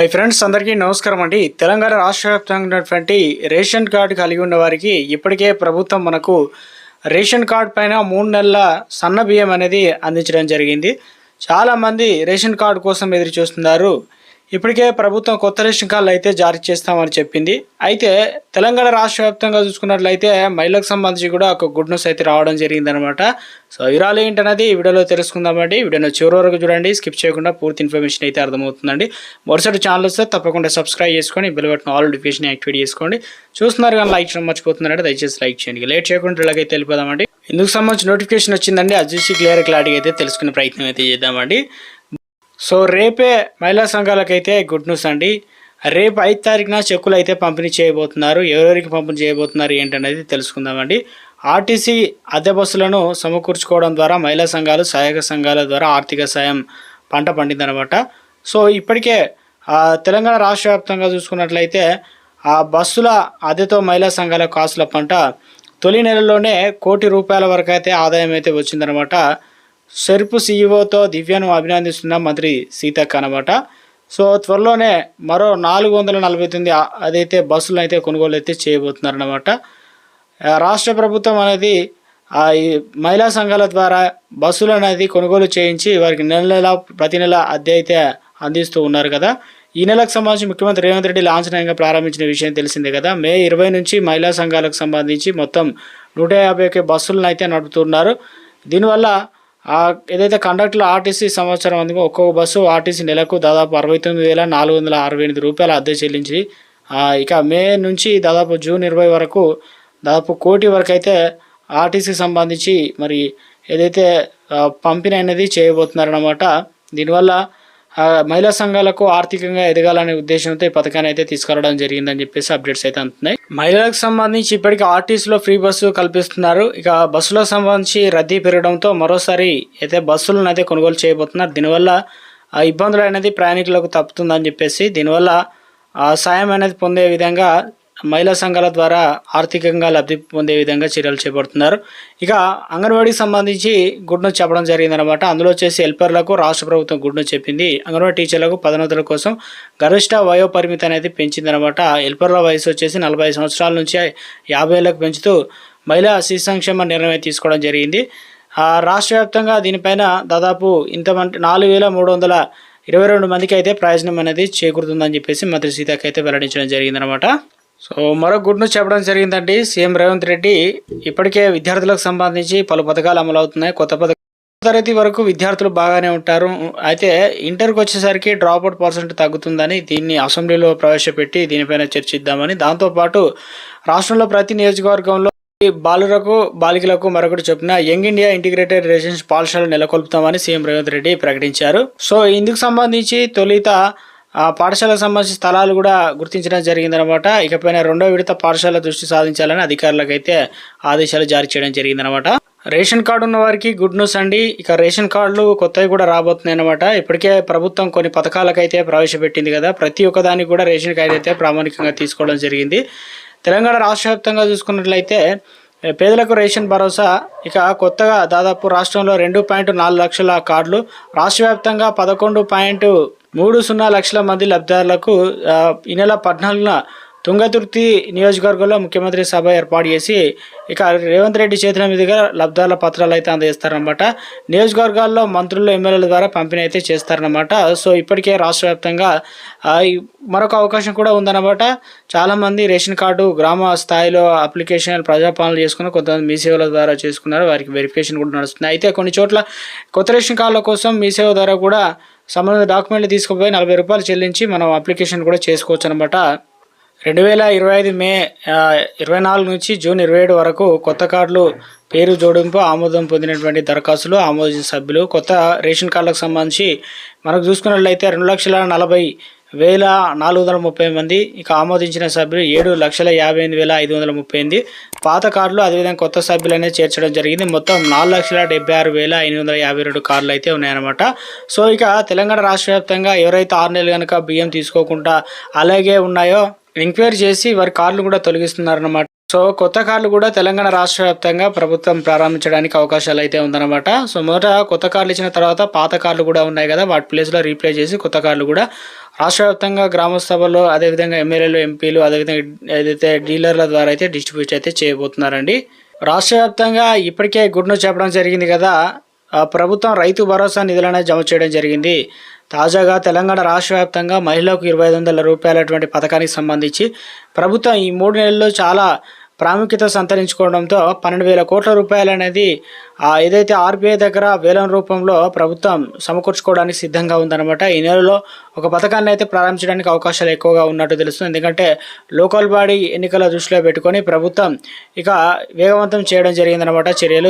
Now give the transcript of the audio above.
Hi friends అందరికీ నమస్కారం అండి. తెలంగాణ రాష్ట్ర వ్యాప్తంగా ఉన్నటువంటి రేషన్ కార్డు కలిగి ఉన్న వారికి ఇప్పటికే ప్రభుత్వం మనకు రేషన్ కార్డు పైన మూడు నెలల సన్న బియ్యం అనేది అందించడం జరిగింది. చాలామంది రేషన్ కార్డు కోసం ఎదురు చూస్తున్నారు ఇప్పటికే ప్రభుత్వం కొత్త రేషన్ కార్డులు అయితే జారీ చేస్తామని చెప్పింది. అయితే తెలంగాణ రాష్ట్ర వ్యాప్తంగా చూసుకున్నట్లయితే మహిళలకు సంబంధించి కూడా ఒక గుడ్ న్యూస్ అయితే రావడం జరిగిందనమాట సో వివరాలు ఏంటనేది ఈ వీడియోలో తెలుసుకుందామండి. వీడియోని చివరి వరకు చూడండి. స్కిప్ చేయకుండా పూర్తి ఇన్ఫర్మేషన్ అయితే అర్థమవుతుందండి. మరోసారి ఛానల్ వస్తే తప్పకుండా సబ్స్క్రైబ్ చేసుకొని bell button all notification activate చేసుకోండి. చూస్తున్నారు కానీ లైక్ చేయడం మర్చిపోతున్నారంటే దయచేసి లైక్ చేయండి. లేట్ చేయకుండా ఇలాగైతే వెళ్ళిపోదామండి. ఇందుకు సంబంధించి నోటిఫికేషన్ వచ్చిందండి. అది చూసి క్లియర్ క్లారిటీ అయితే తెలుసుకునే ప్రయత్నం అయితే చేద్దామండి. సో రేపే మహిళా సంఘాలకైతే గుడ్ న్యూస్ అండి. రేపు ఐదు తారీఖున చెక్కులు అయితే పంపిణీ చేయబోతున్నారు. ఎవరెవరికి పంపిణీ చేయబోతున్నారు ఏంటనేది తెలుసుకుందామండి. ఆర్టీసీ అద్దె బస్సులను సమకూర్చుకోవడం ద్వారా మహిళా సంఘాలు సహాయక సంఘాల ద్వారా ఆర్థిక సాయం పంట పండిందనమాట సో ఇప్పటికే తెలంగాణ రాష్ట్ర వ్యాప్తంగా చూసుకున్నట్లయితే ఆ బస్సుల అద్దెతో మహిళా సంఘాల కాసుల పంట తొలి నెలలోనే కోటి రూపాయల వరకు అయితే ఆదాయం అయితే వచ్చిందనమాట సెర్పు సీఈఓతో దివ్యను అభినందిస్తున్న మంత్రి సీతక్క అనమాట సో త్వరలోనే మరో నాలుగు వందల నలభై తొమ్మిది అదైతే బస్సులు అయితే కొనుగోలు అయితే చేయబోతున్నారనమాట రాష్ట్ర ప్రభుత్వం అనేది ఈ మహిళా సంఘాల ద్వారా బస్సులు అనేది కొనుగోలు చేయించి వారికి నెల నెల ప్రతి నెల అద్దె అయితే అందిస్తూ ఉన్నారు కదా. ఈ నెలకు సంబంధించి ముఖ్యమంత్రి రేవంత్ రెడ్డి లాంఛనంగా ప్రారంభించిన విషయం తెలిసిందే కదా. మే ఇరవై నుంచి మహిళా సంఘాలకు సంబంధించి మొత్తం నూట యాభై ఒక్క బస్సులను అయితే నడుపుతున్నారు. దీనివల్ల ఏదైతే కండక్టర్లు ఆర్టీసీ సంవత్సరం అందుకు ఒక్కొక్క బస్సు ఆర్టీసీ నెలకు దాదాపు అరవై తొమ్మిది వేల నాలుగు వందల అరవై ఎనిమిది రూపాయల అద్దె చెల్లించి ఇక మే నుంచి దాదాపు జూన్ ఇరవై వరకు దాదాపు కోటి వరకు అయితే ఆర్టీసీకి సంబంధించి మరి ఏదైతే పంపిణీ అనేది చేయబోతున్నారన్నమాట. దీనివల్ల మహిళా సంఘాలకు ఆర్థికంగా ఎదగాలనే ఉద్దేశంతో ఈ పథకాన్ని అయితే తీసుకురావడం జరిగిందని చెప్పేసి అప్డేట్స్ అయితే అందుతున్నాయి. మహిళలకు సంబంధించి ఇప్పటికీ ఆర్టీసీలో ఫ్రీ బస్సు కల్పిస్తున్నారు. ఇక బస్సులకు సంబంధించి రద్దీ పెరగడంతో మరోసారి అయితే బస్సులను అయితే కొనుగోలు చేయబోతున్నారు. దీనివల్ల ఆ ఇబ్బందులు అనేది ప్రయాణికులకు తప్పుతుందని చెప్పేసి దీనివల్ల సాయం అనేది పొందే విధంగా మహిళా సంఘాల ద్వారా ఆర్థికంగా లబ్ధి పొందే విధంగా చర్యలు చేపడుతున్నారు. ఇక అంగన్వాడీకి సంబంధించి గుడ్ను చెప్పడం జరిగిందనమాట అందులో వచ్చేసి హెల్పర్లకు రాష్ట్ర ప్రభుత్వం గుడ్ను చెప్పింది. అంగన్వాడీ టీచర్లకు పదోన్నతుల కోసం గరిష్ట వయో పరిమితి అనేది పెంచిందనమాట హెల్పర్ల వయసు వచ్చేసి నలభై సంవత్సరాల నుంచి యాభై ఏళ్ళకు పెంచుతూ మహిళా శిశు సంక్షేమ నిర్ణయం తీసుకోవడం జరిగింది. ఆ రాష్ట్ర వ్యాప్తంగా దీనిపైన దాదాపు ఇంతమంది నాలుగు వేల మూడు వందల ఇరవై రెండు మందికి అయితే ప్రయోజనం అనేది చేకూరుతుందని చెప్పేసి మంత్రి సీతాకైతే వెల్లడించడం జరిగిందనమాట సో మరో గుడ్ న్యూస్ చెప్పడం జరిగిందండి. సీఎం రేవంత్ రెడ్డి ఇప్పటికే విద్యార్థులకు సంబంధించి పలు పథకాలు అమలవుతున్నాయి. కొత్త పథకాలు తరగతి వరకు విద్యార్థులు బాగానే ఉంటారు. అయితే ఇంటర్కి వచ్చేసరికి డ్రాప్ అవుట్ పర్సెంట్ తగ్గుతుందని దీన్ని అసెంబ్లీలో ప్రవేశపెట్టి దీనిపైన చర్చిద్దామని. దాంతోపాటు రాష్ట్రంలో ప్రతి నియోజకవర్గంలో బాలులకు బాలికలకు మరొకటి చెప్పిన యంగ్ ఇండియా ఇంటిగ్రేటెడ్ రెసిడెన్స్ పాఠశాల నెలకొల్పుతామని సీఎం రేవంత్ రెడ్డి ప్రకటించారు. సో ఇందుకు సంబంధించి తొలిత ఆ పాఠశాలకు సంబంధించిన స్థలాలు కూడా గుర్తించడం జరిగిందనమాట. ఇకపైన రెండో విడత పాఠశాల దృష్టి సాధించాలని అధికారులకు అయితే ఆదేశాలు జారీ చేయడం జరిగిందనమాట. రేషన్ కార్డు ఉన్న వారికి గుడ్ న్యూస్ అండి. ఇక రేషన్ కార్డులు కొత్తవి కూడా రాబోతున్నాయి అనమాట ఇప్పటికే ప్రభుత్వం కొన్ని పథకాలకైతే ప్రవేశపెట్టింది కదా. ప్రతి ఒక్కదానికి కూడా రేషన్ కార్డు అయితే ప్రామాణికంగా తీసుకోవడం జరిగింది. తెలంగాణ రాష్ట్ర వ్యాప్తంగా చూసుకున్నట్లయితే పేదలకు రేషన్ భరోసా ఇక కొత్తగా దాదాపు రాష్ట్రంలో రెండు పాయింట్ నాలుగు లక్షల కార్డులు రాష్ట్ర వ్యాప్తంగా పదకొండు పాయింట్ మూడు సున్నా లక్షల మంది లబ్ధిదారులకు ఈ నెల పద్నాలుగున తుంగతుర్తి నియోజకవర్గంలో ముఖ్యమంత్రి సభ ఏర్పాటు చేసి ఇక రేవంత్ రెడ్డి చేతుల మీదుగా లబ్ధాల పత్రాలు అయితే అందజేస్తారనమాట నియోజకవర్గాల్లో మంత్రులు ఎమ్మెల్యేల ద్వారా పంపిణీ అయితే చేస్తారనమాట సో ఇప్పటికే రాష్ట్ర వ్యాప్తంగా మరొక అవకాశం కూడా ఉందన్నమాట. చాలామంది రేషన్ కార్డు గ్రామ స్థాయిలో అప్లికేషన్ ప్రజాపాలన చేసుకుని కొంతమంది మీ సేవల ద్వారా చేసుకున్నారు. వారికి వెరిఫికేషన్ కూడా నడుస్తుంది అయితే కొన్ని చోట్ల కొత్త రేషన్ కార్డుల కోసం మీ సేవ ద్వారా కూడా సంబంధిత డాక్యుమెంట్లు తీసుకుపోయి నలభై రూపాయలు చెల్లించి మనం అప్లికేషన్ కూడా చేసుకోవచ్చు అనమాట రెండు వేల ఇరవై ఐదు మే ఇరవై నాలుగు నుంచి జూన్ ఇరవై ఏడు వరకు కొత్త కార్డులు పేరు జోడింపు ఆమోదం పొందినటువంటి దరఖాస్తులు ఆమోదించిన సభ్యులు కొత్త రేషన్ కార్డులకు సంబంధించి మనకు చూసుకున్నట్లయితే రెండు లక్షల నలభై వేల నాలుగు వందల ముప్పై మంది ఇక ఆమోదించిన సభ్యులు ఏడు లక్షల యాభై ఎనిమిది వేల ఐదు వందల ముప్పై ఎనిమిది. పాత కార్డులు అదేవిధంగా కొత్త సభ్యులు అనేది చేర్చడం జరిగింది. మొత్తం నాలుగు లక్షల డెబ్బై ఆరు వేల ఎనిమిది వందల యాభై రెండు కార్డులు అయితే ఉన్నాయన్నమాట. సో ఇక తెలంగాణ రాష్ట్ర వ్యాప్తంగా ఎవరైతే ఆరు నెలలు కనుక బియ్యం తీసుకోకుండా అలాగే ఉన్నాయో ఎంక్వైరీ చేసి వారి కార్లు కూడా తొలగిస్తున్నారన్నమాట. సో కొత్త కార్లు కూడా తెలంగాణ రాష్ట్ర వ్యాప్తంగా ప్రభుత్వం ప్రారంభించడానికి అవకాశాలు అయితే ఉందన్నమాట. సో మొదట కొత్త కార్లు ఇచ్చిన తర్వాత పాత కార్లు కూడా ఉన్నాయి కదా వాటి ప్లేస్లో రీప్లేస్ చేసి కొత్త కార్లు కూడా రాష్ట్ర వ్యాప్తంగా గ్రామ సభల్లో అదేవిధంగా ఎమ్మెల్యేలు ఎంపీలు అదేవిధంగా ఏదైతే డీలర్ల ద్వారా అయితే డిస్ట్రిబ్యూట్ అయితే చేయబోతున్నారండి. రాష్ట్ర వ్యాప్తంగా ఇప్పటికే గుడ్ న్యూస్ చెప్పడం జరిగింది కదా ఆ ప్రభుత్వం రైతు భరోసా నిధులను జమ చేయడం జరిగింది. తాజాగా తెలంగాణ రాష్ట్ర వ్యాప్తంగా మహిళలకు ఇరవై ఐదు వందల రూపాయలటువంటి పథకానికి సంబంధించి ప్రభుత్వం ఈ మూడు నెలల్లో చాలా ప్రాముఖ్యత సంతరించుకోవడంతో పన్నెండు వేల కోట్ల రూపాయలు అనేది ఏదైతే ఆర్బీఐ దగ్గర వేలం రూపంలో ప్రభుత్వం సమకూర్చుకోవడానికి సిద్ధంగా ఉందన్నమాట. ఈ నెలలో ఒక పథకాన్ని అయితే ప్రారంభించడానికి అవకాశాలు ఎక్కువగా ఉన్నట్టు తెలుస్తుంది. ఎందుకంటే లోకల్ బాడీ ఎన్నికల దృష్టిలో పెట్టుకొని ప్రభుత్వం ఇక వేగవంతం చేయడం జరిగిందనమాట చర్యలు